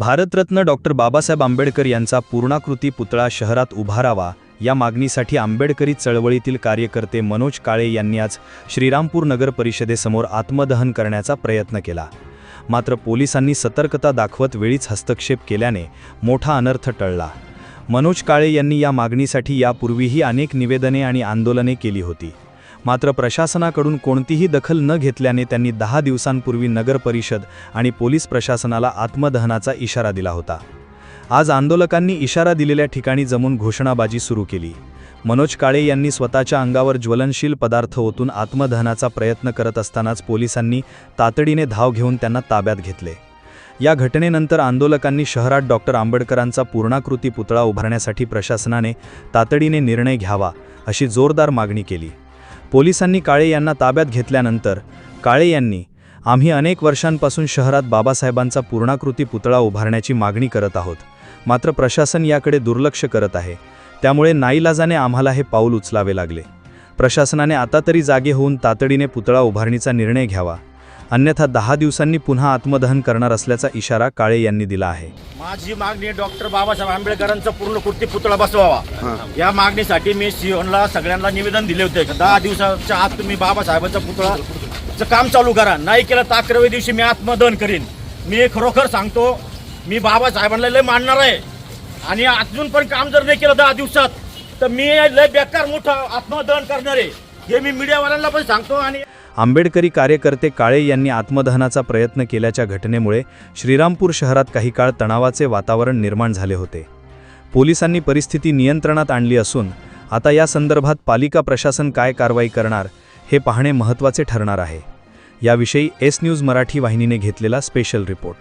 Bharat Ratna doctor Babasaheb Ambedkar यांचा पूर्णाकृती पुतळा शहरात उभारावा या मागणीसाठी आंबेडकरी चळवळीतील कार्यकर्ते मनोज काळे यांनी आज श्रीरामपूर नगर परिषदेसमोर आत्मदहन करण्याचा प्रयत्न केला. मात्र पोलिसांनी सतर्कता दाखवत वेळीच हस्तक्षेप केल्याने मोठा अनर्थ टळला. मनोज काळे यांनी या मागणीसाठी यापूर्वीही अनेक निवेदने आणि आंदोलने केली होती. मात्र प्रशासनाकडून कोणतीही दखल न घेतल्याने त्यांनी दहा दिवसांपूर्वी नगर परिषद आणि पोलीस प्रशासनाला आत्मदहनाचा इशारा दिला होता. आज आंदोलकांनी इशारा दिलेल्या ठिकाणी जमून घोषणाबाजी सुरू केली. मनोज काळे यांनी स्वतःच्या अंगावर ज्वलनशील पदार्थ ओतून आत्मदहनाचा प्रयत्न करत असतानाच पोलिसांनी तातडीने धाव घेऊन त्यांना ताब्यात घेतले. या घटनेनंतर आंदोलकांनी शहरात डॉक्टर आंबेडकरांचा पूर्णाकृती पुतळा उभारण्यासाठी प्रशासनाने तातडीने निर्णय घ्यावा अशी जोरदार मागणी केली. पोलिसांनी काळे यांना ताब्यात घेतल्यानंतर काळे यांनी आम्ही अनेक वर्षांपासून शहरात बाबासाहेबांचा पूर्णाकृती पुतळा उभारण्याची मागणी करत आहोत. मात्र प्रशासन याकडे दुर्लक्ष करत आहे. त्यामुळे नाईलाजाने आम्हाला हे पाऊल उचलावे लागले. प्रशासनाने आता तरी जागे होऊन तातडीने पुतळा उभारणीचा निर्णय घ्यावा. अन्यथा दहा दिवसांनी पुन्हा आत्मदहन करणार असल्याचा इशारा काळे यांनी दिला आहे. माझी मागणी डॉक्टर बाबासाहेब आंबेडकरांचा पूर्ण कृती पुतळा बसवावा. या मागणीसाठी मी सीओनला सगळ्यांना निवेदन दिले होते. दहा दिवसाच्या आत तुम्ही बाबासाहेबांचा पुतळाचं काम चालू करा. नाही केलं तर अकराव्या दिवशी मी आत्मदहन करीन. मी खरोखर सांगतो मी बाबासाहेबांना लय मानणार आहे. आणि अजून पण काम जर नाही केलं दहा दिवसात तर मी लय बेकार मोठं आत्मदहन करणार आहे. हे मी मीडियावाल्यांना पण सांगतो आणि आंबेडकरी कार्यकर्ते काळे यांनी आत्मदहनाचा प्रयत्न केल्याच्या घटनेमुळे श्रीरामपूर शहरात काही काळ तणावाचे वातावरण निर्माण झाले होते. पोलिसांनी परिस्थिती नियंत्रणात आणली असून आता या संदर्भात पालिका प्रशासन काय कारवाई करणार हे पाहणे महत्त्वाचे ठरणार आहे. याविषयी एस न्यूज मराठी वाहिनीने घेतलेला स्पेशल रिपोर्ट.